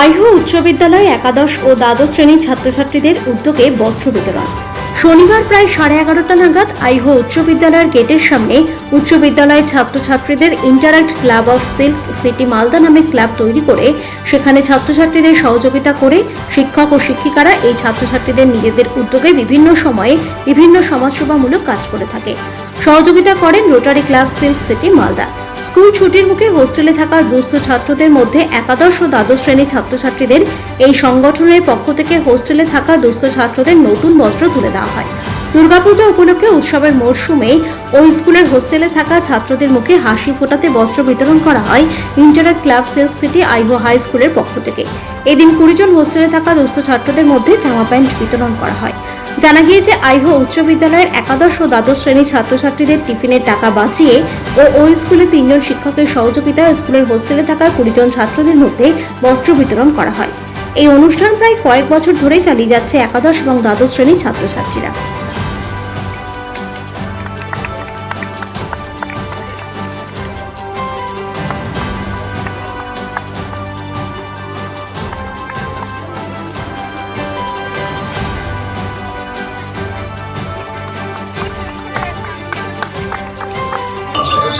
আইহো উচ্চ বিদ্যালয় একাদশ ও দ্বাদশ শ্রেণির ছাত্রছাত্রীদের উদ্যোগে বস্ত্র বিতরণ। শনিবার প্রায় সাড়ে এগারোটা নাগাদ আইহো উচ্চ বিদ্যালয়ের গেটের সামনে উচ্চ বিদ্যালয়ের ছাত্রছাত্রীদের Interact club of silk city Malda নামে ক্লাব তৈরি করে সেখানে ছাত্রছাত্রীদের সহযোগিতা করে শিক্ষক ও শিক্ষিকারা এই ছাত্রছাত্রীদের নিজেদের উদ্যোগে বিভিন্ন সময়ে বিভিন্ন সমাজসেবামূলক কাজ করে থাকে। সহযোগিতা করেন Rotary club silk city Malda. School ছুটির মুখে হোস্টেলে থাকা দুস্থ ছাত্রদের মধ্যে একাদশ ও দ্বাদশ শ্রেণির ছাত্রছাত্রীদের এই সংগঠনের পক্ষ থেকে হোস্টেলে থাকা দুস্থ ছাত্রদের নতুন বস্ত্র তুলে দেওয়া হয়। দুর্গাপূজা উপলক্ষে উৎসবের মরশুমে ওই স্কুলের হোস্টেলে থাকা ছাত্রদের মুখে হাসি ফোটাতে বস্ত্র বিতরণ করা হয় Interact club silk city Aiho high স্কুলের পক্ষ থেকে। এদিন কুড়ি জন হোস্টেলে থাকা দুস্থ ছাত্রদের মধ্যে জামা প্যান্ট বিতরণ করা হয়। জানা গিয়েছে, আইহো উচ্চ বিদ্যালয়ের একাদশ ও দ্বাদশ শ্রেণির ছাত্রছাত্রীদের টিফিনের টাকা বাঁচিয়ে ও ওই স্কুলে তিনজন শিক্ষকের সহযোগিতায় স্কুলের হোস্টেলে থাকা কুড়ি জন ছাত্রদের মধ্যে বস্ত্র বিতরণ করা হয়। এই অনুষ্ঠান প্রায় কয়েক বছর ধরে চালিয়ে যাচ্ছে একাদশ এবং দ্বাদশ শ্রেণির ছাত্রছাত্রীরা।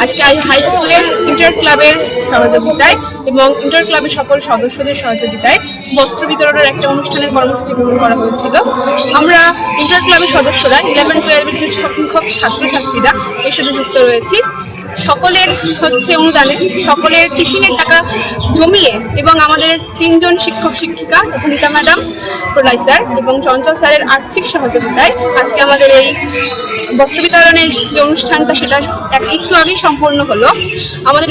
আজকে হাই স্কুলের ইন্টার ক্লাবের সহযোগিতায় এবং ইন্টার ক্লাবের সকল সদস্যদের সহযোগিতায় বস্ত্র বিতরণের একটা অনুষ্ঠানের কর্মসূচি গ্রহণ করা হয়েছিল। আমরা ইন্টার ক্লাবের সদস্যরা ইলেভেন টুয়েলভের কিছু সংখ্যক ছাত্রছাত্রীরা এর সাথে যুক্ত রয়েছি। সকলের হচ্ছে অনুদানে, সকলের টিফিনের টাকা জমিয়ে এবং আমাদের তিনজন শিক্ষক শিক্ষিকা, অভিনীতা ম্যাডাম প্রলয় স্যার এবং চঞ্চল স্যারের আর্থিক সহযোগিতায় আজকে আমাদের এই বস্ত্র বিতরণের যে অনুষ্ঠানটা সেটা এক একটু আগেই সম্পূর্ণ হলো। আমাদের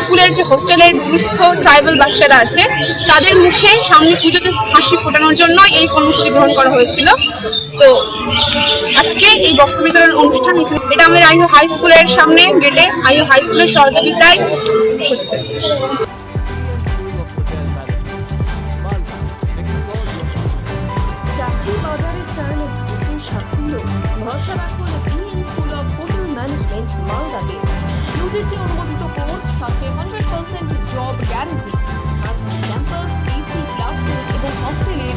স্কুলের যে হোস্টেলের দুস্থ ট্রাইবাল বাচ্চারা আছে, তাদের মুখে সামনে পুজোতে হাসি ফোটানোর জন্য এই কর্মসূচি গ্রহণ করা হয়েছিল। তো আজকে এই বস্ত্র বিতরণ অনুষ্ঠান এখানে এটা আমাদের আইও হাই স্কুলের সামনে গেটে আইও হাই স্কুলের সহযোগিতায় হচ্ছে। ইউজিসি অনুমোদিত কোর্স সাথে hundred percent job guarantee campus AC classroom এবং হস্টেলের